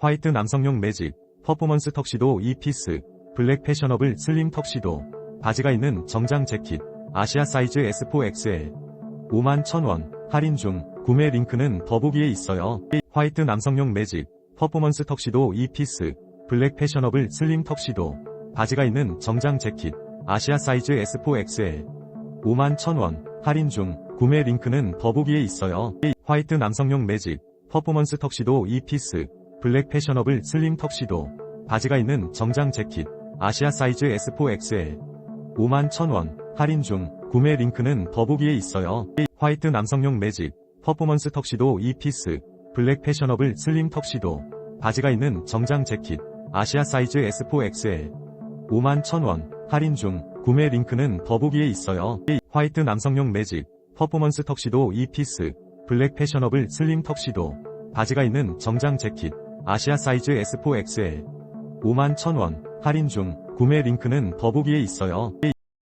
화이트 남성용 매직, 퍼포먼스 턱시도 2피스, 블랙 패셔너블 슬림 턱시도, 바지가 있는 정장 재킷, 아시아 사이즈 S4XL. 5만 1000원, 할인 중, 구매 링크는 더보기에 있어요. 화이트 남성용 매직, 퍼포먼스 턱시도 2피스, 블랙 패셔너블 슬림 턱시도, 바지가 있는 정장 재킷, 아시아 사이즈 S4XL. 5만 1000원, 할인 중, 구매 링크는 더보기에 있어요. 화이트 남성용 매직, 퍼포먼스 턱시도 2피스, 블랙 패셔너블 슬림 턱시도, 바지가 있는 정장 재킷, 아시아 사이즈 S4XL. 5만 1000원, 할인 중, 구매 링크는 더보기에 있어요. 화이트 남성용 매직, 퍼포먼스 턱시도 2피스, 블랙 패셔너블 슬림 턱시도, 바지가 있는 정장 재킷, 아시아 사이즈 S4XL. 5만 1000원, 할인 중, 구매 링크는 더보기에 있어요. 화이트 남성용 매직, 퍼포먼스 턱시도 2피스, 블랙 패셔너블 슬림 턱시도, 바지가 있는 정장 재킷, 아시아 사이즈 S4XL. 5만 1000원, 할인 중, 구매 링크는 더보기에 있어요.